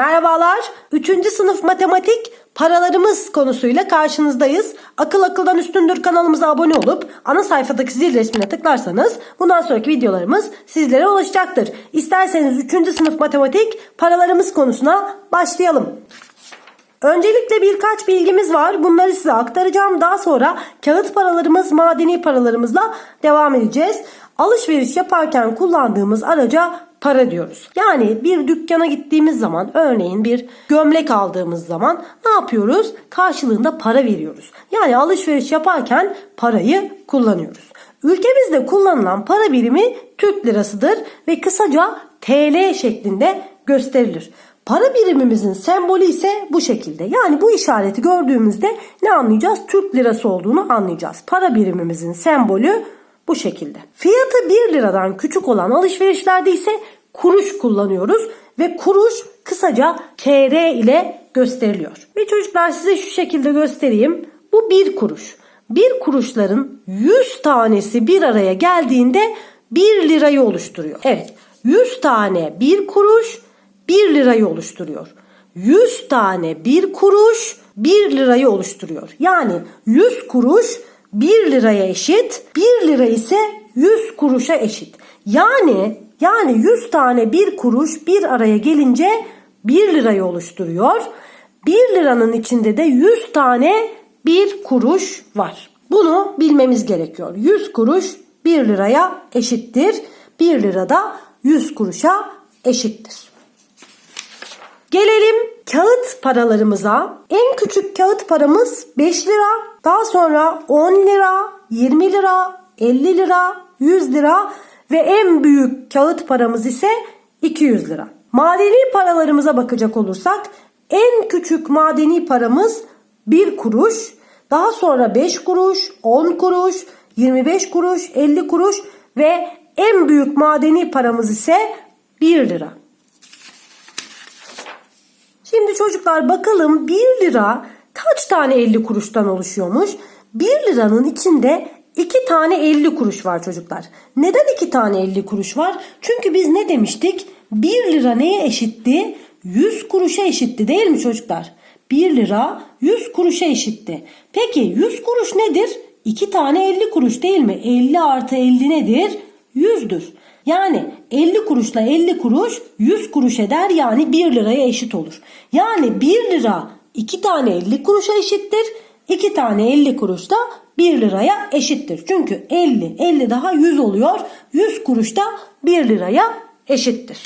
Merhabalar. 3. sınıf matematik paralarımız konusuyla karşınızdayız. Akıl akıldan üstündür kanalımıza abone olup ana sayfadaki zil resmine tıklarsanız bundan sonraki videolarımız sizlere ulaşacaktır. İsterseniz 3. sınıf matematik paralarımız konusuna başlayalım. Öncelikle birkaç bilgimiz var. Bunları size aktaracağım. Daha sonra kağıt paralarımız, madeni paralarımızla devam edeceğiz. Alışveriş yaparken kullandığımız araca para diyoruz. Yani bir dükkana gittiğimiz zaman örneğin bir gömlek aldığımız zaman ne yapıyoruz? Karşılığında para veriyoruz. Yani alışveriş yaparken parayı kullanıyoruz. Ülkemizde kullanılan para birimi Türk lirasıdır ve kısaca TL şeklinde gösterilir. Para birimimizin sembolü ise bu şekilde. Yani bu işareti gördüğümüzde ne anlayacağız? Türk lirası olduğunu anlayacağız. Para birimimizin sembolü bu şekilde. Fiyatı 1 liradan küçük olan alışverişlerde ise kuruş kullanıyoruz ve kuruş kısaca TR ile gösteriliyor. Ve çocuklar size şu şekilde göstereyim. Bu 1 kuruş. 1 kuruşların 100 tanesi bir araya geldiğinde 1 lirayı oluşturuyor. Evet 100 tane 1 kuruş 1 lirayı oluşturuyor. 100 tane 1 kuruş 1 lirayı oluşturuyor. Yani 100 kuruş 1 liraya eşit, 1 lira ise 100 kuruşa eşit. Yani yani 100 tane 1 kuruş bir araya gelince 1 lirayı oluşturuyor. 1 liranın içinde de 100 tane 1 kuruş var. Bunu bilmemiz gerekiyor. 100 kuruş 1 liraya eşittir. 1 lira da 100 kuruşa eşittir. Gelelim kağıt paralarımıza. En küçük kağıt paramız 5 lira. Daha sonra 10 lira, 20 lira, 50 lira, 100 lira ve en büyük kağıt paramız ise 200 lira. Madeni paralarımıza bakacak olursak en küçük madeni paramız 1 kuruş. Daha sonra 5 kuruş, 10 kuruş, 25 kuruş, 50 kuruş ve en büyük madeni paramız ise 1 lira. Şimdi çocuklar bakalım 1 lira kaç tane 50 kuruştan oluşuyormuş? 1 liranın içinde 2 tane 50 kuruş var çocuklar. Neden 2 tane 50 kuruş var? Çünkü biz ne demiştik? 1 lira neye eşitti? 100 kuruşa eşitti değil mi çocuklar? 1 lira 100 kuruşa eşitti. Peki 100 kuruş nedir? 2 tane 50 kuruş değil mi? 50 artı 50 nedir? 100'dür. Yani 50 kuruşla 50 kuruş 100 kuruş eder yani 1 liraya eşit olur. Yani 1 lira 2 tane 50 kuruşa eşittir. 2 tane 50 kuruş da 1 liraya eşittir. Çünkü 50 50 daha 100 oluyor. 100 kuruş da 1 liraya eşittir.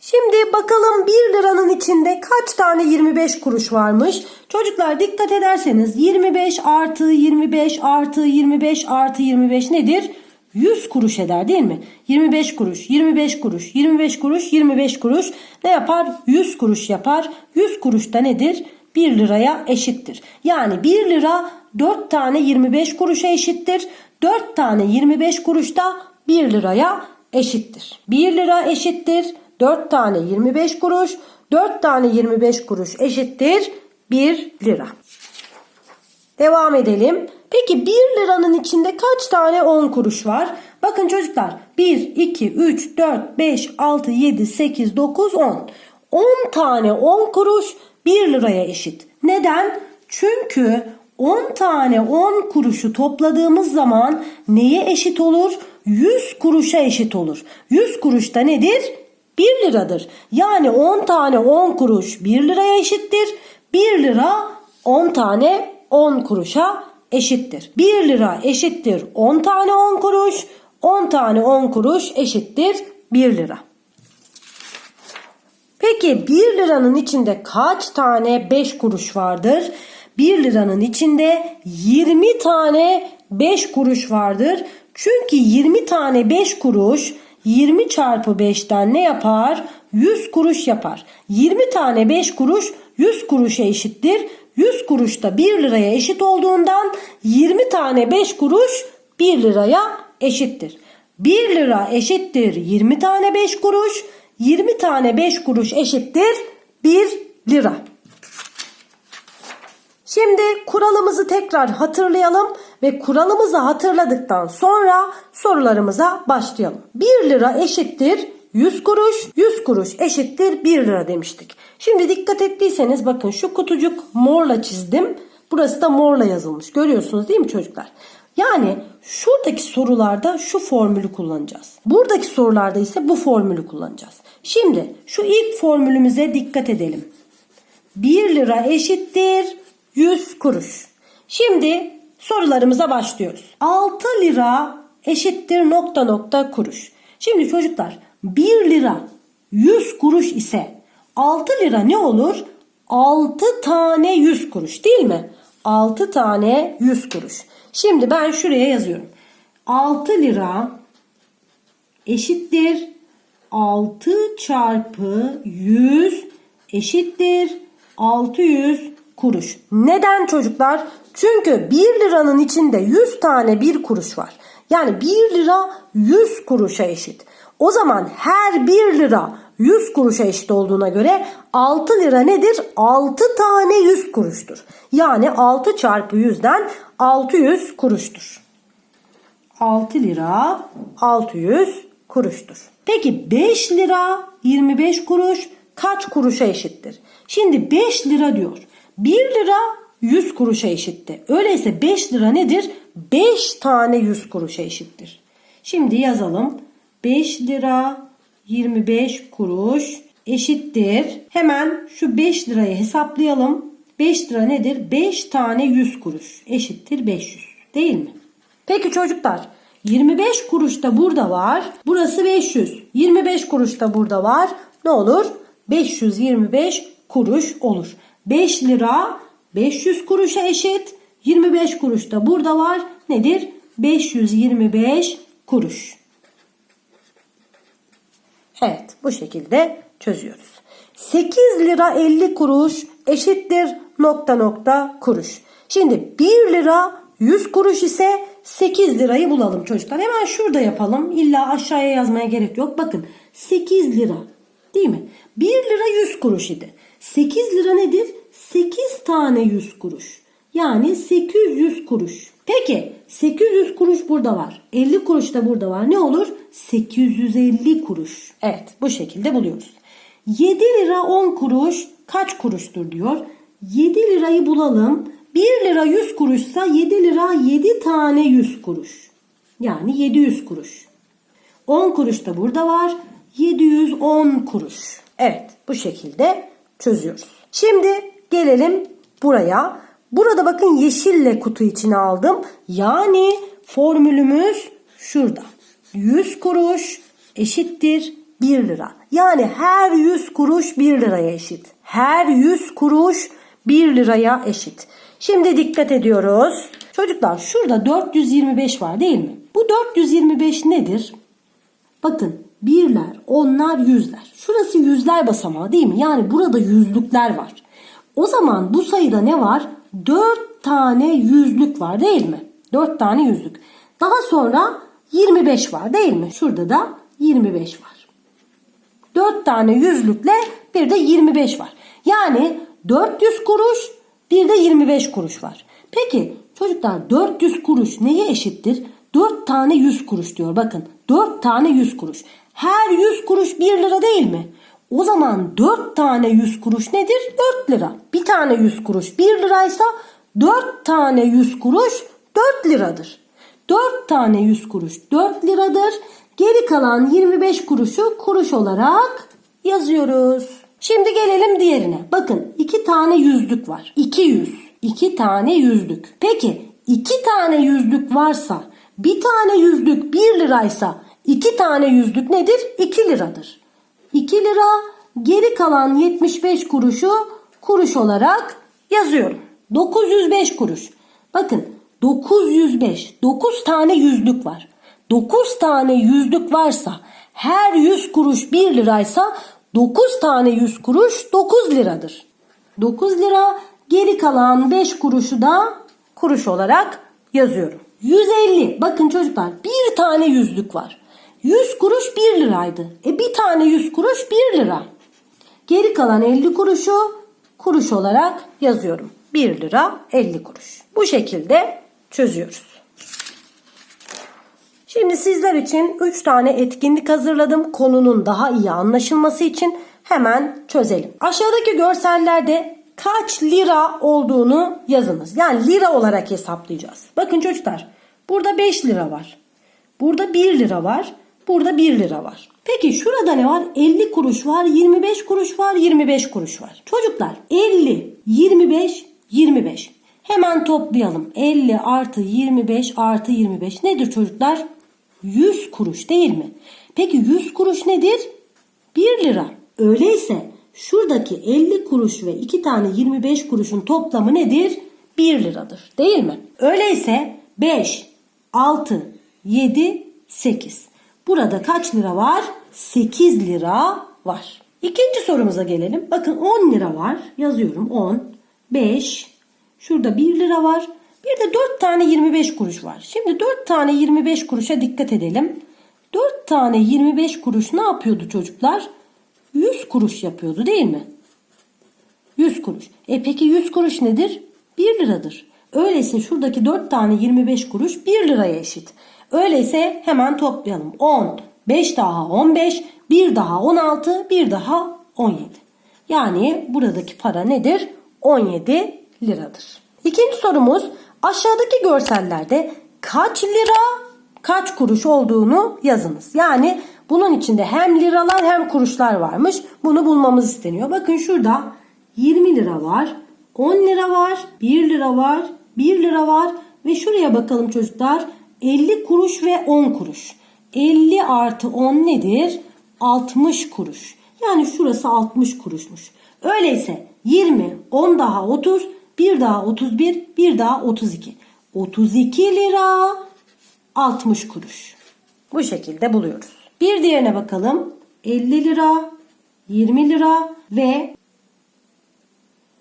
Şimdi bakalım 1 liranın içinde kaç tane 25 kuruş varmış? Çocuklar dikkat ederseniz 25 artı 25 artı 25 artı 25 nedir? 100 kuruş eder değil mi? 25 kuruş, 25 kuruş, 25 kuruş, 25 kuruş ne yapar? 100 kuruş yapar. 100 kuruş da nedir? 1 liraya eşittir. Yani 1 lira 4 tane 25 kuruşa eşittir. 4 tane 25 kuruş da 1 liraya eşittir. 1 lira eşittir. 4 tane 25 kuruş. 4 tane 25 kuruş eşittir 1 lira. Devam edelim. Peki 1 liranın içinde kaç tane 10 kuruş var? Bakın çocuklar 1, 2, 3, 4, 5, 6, 7, 8, 9, 10. 10 tane 10 kuruş 1 liraya eşit. Neden? Çünkü 10 tane 10 kuruşu topladığımız zaman neye eşit olur? 100 kuruşa eşit olur. 100 kuruş da nedir? 1 liradır. Yani 10 tane 10 kuruş 1 liraya eşittir. 1 lira 10 tane 10 kuruşa eşittir. 1 lira eşittir 10 tane 10 kuruş. 10 tane 10 kuruş eşittir 1 lira. Peki 1 liranın içinde kaç tane 5 kuruş vardır? 1 liranın içinde 20 tane 5 kuruş vardır. Çünkü 20 tane 5 kuruş 20 çarpı 5'ten ne yapar? 100 kuruş yapar. 20 tane 5 kuruş 100 kuruşa eşittir. 100 kuruş da 1 liraya eşit olduğundan 20 tane 5 kuruş 1 liraya eşittir. 1 lira eşittir 20 tane 5 kuruş. 20 tane 5 kuruş eşittir 1 lira. Şimdi kuralımızı tekrar hatırlayalım ve kuralımızı hatırladıktan sonra sorularımıza başlayalım. 1 lira eşittir 100 kuruş. 100 kuruş eşittir 1 lira demiştik. Şimdi dikkat ettiyseniz bakın şu kutucuk morla çizdim. Burası da morla yazılmış. Görüyorsunuz değil mi çocuklar? Yani şuradaki sorularda şu formülü kullanacağız. Buradaki sorularda ise bu formülü kullanacağız. Şimdi şu ilk formülümüze dikkat edelim. 1 lira eşittir 100 kuruş. Şimdi sorularımıza başlıyoruz. 6 lira eşittir nokta nokta kuruş. Şimdi çocuklar 1 lira 100 kuruş ise 6 lira ne olur? 6 tane 100 kuruş değil mi? 6 tane 100 kuruş. Şimdi ben şuraya yazıyorum. 6 lira eşittir 6 çarpı 100 eşittir 600 kuruş. Neden çocuklar? Çünkü 1 liranın içinde 100 tane 1 kuruş var. Yani 1 lira 100 kuruşa eşit. O zaman her 1 lira 100 kuruşa eşit olduğuna göre 6 lira nedir? 6 tane 100 kuruştur. Yani 6 çarpı 100'den 600 kuruştur. 6 lira 600 kuruştur. Peki 5 lira 25 kuruş kaç kuruşa eşittir? Şimdi 5 lira diyor. 1 lira 100 kuruşa eşitti. Öyleyse 5 lira nedir? 5 tane 100 kuruşa eşittir. Şimdi yazalım. 5 lira 25 kuruş eşittir. Hemen şu 5 lirayı hesaplayalım. 5 lira nedir? 5 tane 100 kuruş eşittir 500. Değil mi? Peki çocuklar 25 kuruş da burada var. Burası 500. 25 kuruş da burada var. Ne olur? 525 kuruş olur. 5 lira 500 kuruşa eşit. 25 kuruş da burada var. Nedir? 525 kuruş. Evet bu şekilde çözüyoruz. 8 lira 50 kuruş eşittir nokta nokta kuruş. Şimdi 1 lira 100 kuruş ise 8 lirayı bulalım çocuklar. Hemen şurada yapalım. İlla aşağıya yazmaya gerek yok. Bakın 8 lira değil mi? 1 lira 100 kuruş idi. 8 lira nedir? 8 tane 100 kuruş. Yani 800 kuruş. Peki 800 kuruş burada var. 50 kuruş da burada var. Ne olur? 850 kuruş. Evet bu şekilde buluyoruz. 7 lira 10 kuruş kaç kuruştur diyor. 7 lirayı bulalım. 1 lira 100 kuruşsa 7 lira 7 tane 100 kuruş. Yani 700 kuruş. 10 kuruş da burada var. 710 kuruş. Evet bu şekilde çözüyoruz. Şimdi gelelim buraya. Burada bakın yeşille kutu içine aldım. Yani formülümüz şurada. 100 kuruş eşittir 1 lira. Yani her 100 kuruş 1 liraya eşit. Her 100 kuruş 1 liraya eşit. Şimdi dikkat ediyoruz. Çocuklar şurada 425 var değil mi? Bu 425 nedir? Bakın birler, onlar, yüzler. Şurası yüzler basamağı değil mi? Yani burada yüzlükler var. O zaman bu sayıda ne var? 4 tane yüzlük var değil mi? 4 tane yüzlük. Daha sonra 25 var değil mi? Şurada da 25 var. 4 tane yüzlükle bir de 25 var. Yani 400 kuruş bir de 25 kuruş var. Peki çocuklar 400 kuruş neye eşittir? 4 tane 100 kuruş diyor. Bakın 4 tane 100 kuruş. Her 100 kuruş 1 lira değil mi? O zaman 4 tane 100 kuruş nedir? 4 lira. Bir tane 100 kuruş 1 liraysa 4 tane 100 kuruş 4 liradır. 4 tane 100 kuruş 4 liradır. Geri kalan 25 kuruşu kuruş olarak yazıyoruz. Şimdi gelelim diğerine. Bakın 2 tane yüzlük var. 200. 2 tane yüzlük. Peki 2 tane yüzlük varsa bir tane yüzlük 1 liraysa 2 tane yüzlük nedir? 2 liradır. 2 lira geri kalan 75 kuruşu kuruş olarak yazıyorum. 905 kuruş. Bakın 905 9 tane yüzlük var. 9 tane yüzlük varsa her 100 kuruş 1 liraysa 9 tane 100 kuruş 9 liradır. 9 lira geri kalan 5 kuruşu da kuruş olarak yazıyorum. 150 bakın çocuklar bir tane yüzlük var. 100 kuruş 1 liraydı. E bir tane 100 kuruş 1 lira. Geri kalan 50 kuruşu kuruş olarak yazıyorum. 1 lira 50 kuruş. Bu şekilde çözüyoruz. Şimdi sizler için 3 tane etkinlik hazırladım. Konunun daha iyi anlaşılması için hemen çözelim. Aşağıdaki görsellerde kaç lira olduğunu yazınız. Yani lira olarak hesaplayacağız. Bakın çocuklar burada 5 lira var. Burada 1 lira var. Burada 1 lira var. Peki şurada ne var? 50 kuruş var, 25 kuruş var, 25 kuruş var. Çocuklar 50, 25, 25. Hemen toplayalım. 50 artı 25 artı 25 nedir çocuklar? 100 kuruş değil mi? Peki 100 kuruş nedir? 1 lira. Öyleyse şuradaki 50 kuruş ve 2 tane 25 kuruşun toplamı nedir? 1 liradır. Değil mi? Öyleyse 5, 6, 7, 8. Burada kaç lira var? 8 lira var. İkinci sorumuza gelelim. Bakın 10 lira var. Yazıyorum 10, 5, şurada 1 lira var. Bir de 4 tane 25 kuruş var. Şimdi 4 tane 25 kuruşa dikkat edelim. 4 tane 25 kuruş ne yapıyordu çocuklar? 100 kuruş yapıyordu değil mi? 100 kuruş. E peki 100 kuruş nedir? 1 liradır. Öyleyse şuradaki 4 tane 25 kuruş 1 liraya eşit. Öyleyse hemen toplayalım. 10, 5 daha 15, 1 daha 16, 1 daha 17. Yani buradaki para nedir? 17 liradır. İkinci sorumuz aşağıdaki görsellerde kaç lira kaç kuruş olduğunu yazınız. Yani bunun içinde hem liralar hem kuruşlar varmış. Bunu bulmamız isteniyor. Bakın şurada 20 lira var, 10 lira var, 1 lira var, 1 lira var ve şuraya bakalım çocuklar 50 kuruş ve 10 kuruş. 50 artı 10 nedir? 60 kuruş. Yani şurası 60 kuruşmuş. Öyleyse 20, 10 daha 30, 1 daha 31, 1 daha 32. 32 lira 60 kuruş. Bu şekilde buluyoruz. Bir diğerine bakalım. 50 lira, 20 lira ve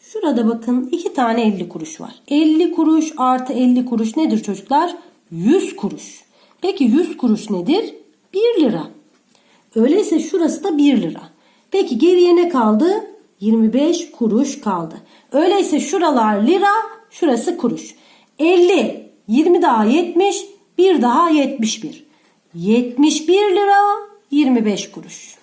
şurada bakın iki tane 50 kuruş var. 50 kuruş artı 50 kuruş nedir çocuklar? 100 kuruş. Peki 100 kuruş nedir? 1 lira. Öyleyse şurası da 1 lira. Peki geriye ne kaldı? 25 kuruş kaldı. Öyleyse şuralar lira, şurası kuruş. 50, 20 daha 70, 1 daha 71. 71 lira 25 kuruş.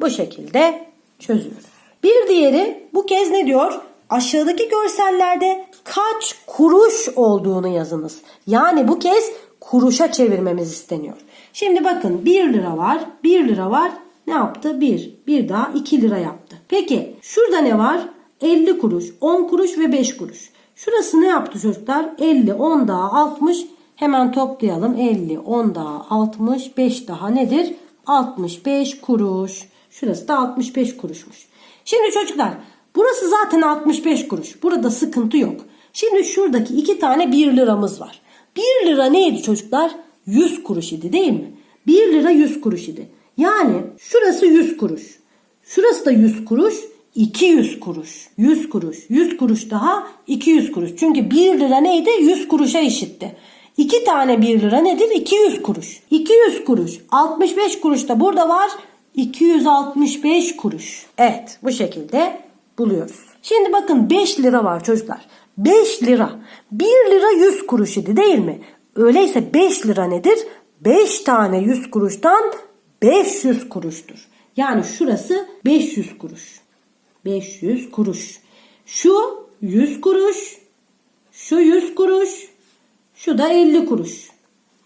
Bu şekilde çözüyoruz. Bir diğeri bu kez ne diyor? Aşağıdaki görsellerde kaç kuruş olduğunu yazınız. Yani bu kez kuruşa çevirmemiz isteniyor. Şimdi bakın 1 lira var, 1 lira var. Ne yaptı? 1. Bir daha 2 lira yaptı. Peki şurada ne var? 50 kuruş, 10 kuruş ve 5 kuruş. Şurası ne yaptı çocuklar? 50, 10 daha 60. Hemen toplayalım. 50, 10 daha 60, 5 daha nedir? 65 kuruş. Şurası da 65 kuruşmuş. Şimdi çocuklar burası zaten 65 kuruş. Burada sıkıntı yok. Şimdi şuradaki iki tane 1 liramız var. 1 lira neydi çocuklar? 100 kuruş idi değil mi? 1 lira 100 kuruş idi. Yani şurası 100 kuruş. Şurası da 100 kuruş. 200 kuruş. 100 kuruş. 100 kuruş daha 200 kuruş. Çünkü 1 lira neydi? 100 kuruşa eşitti. 2 tane 1 lira nedir? 200 kuruş. 200 kuruş. 65 kuruş da burada var. 265 kuruş. Evet bu şekilde buluyoruz. Şimdi bakın 5 lira var çocuklar. 5 lira. 1 lira 100 kuruş idi değil mi? Öyleyse 5 lira nedir? 5 tane 100 kuruştan 500 kuruştur. Yani şurası 500 kuruş. 500 kuruş. Şu 100 kuruş. Şu 100 kuruş. Şu da 50 kuruş.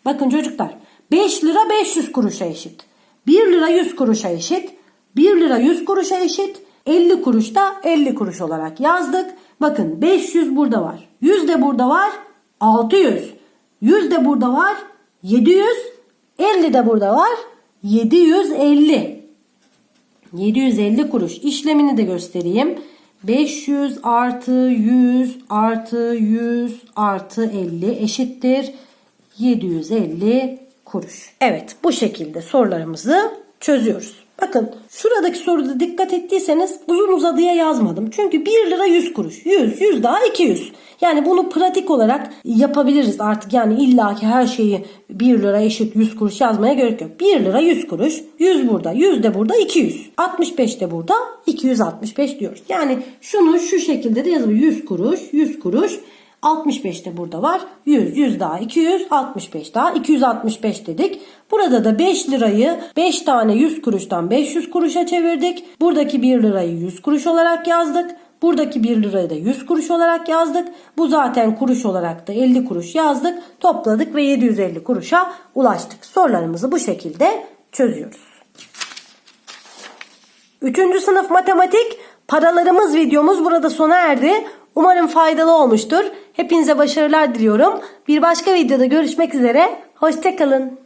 Bakın çocuklar 5 lira 500 kuruşa eşit. 1 lira 100 kuruşa eşit. 1 lira 100 kuruşa eşit. 50 kuruş da 50 kuruş olarak yazdık. Bakın 500 burada var. 100 de burada var. 600. 100 de burada var. 700. 50 de burada var. 750. 750 kuruş. İşlemini de göstereyim. 500 artı 100 artı 100 artı 50 eşittir 750 kuruş. Evet bu şekilde sorularımızı çözüyoruz. Bakın şuradaki soruda dikkat ettiyseniz uzun uzadıya yazmadım. Çünkü 1 lira 100 kuruş. 100, 100 daha 200. Yani bunu pratik olarak yapabiliriz artık. Yani illaki her şeyi 1 lira eşit 100 kuruş yazmaya gerek yok. 1 lira 100 kuruş. 100 burada, 100 de burada 200. 65 de burada 265 diyoruz. Yani şunu şu şekilde de yazalım. 100 kuruş, 100 kuruş. 65 de burada var. 100, 100 daha 200, 65 daha 265 dedik. Burada da 5 lirayı 5 tane 100 kuruştan 500 kuruşa çevirdik. Buradaki 1 lirayı 100 kuruş olarak yazdık. Buradaki 1 lirayı da 100 kuruş olarak yazdık. Bu zaten kuruş olarak da 50 kuruş yazdık. Topladık ve 750 kuruşa ulaştık. Sorularımızı bu şekilde çözüyoruz. Üçüncü sınıf matematik paralarımız videomuz burada sona erdi. Umarım faydalı olmuştur. Hepinize başarılar diliyorum. Bir başka videoda görüşmek üzere. Hoşçakalın.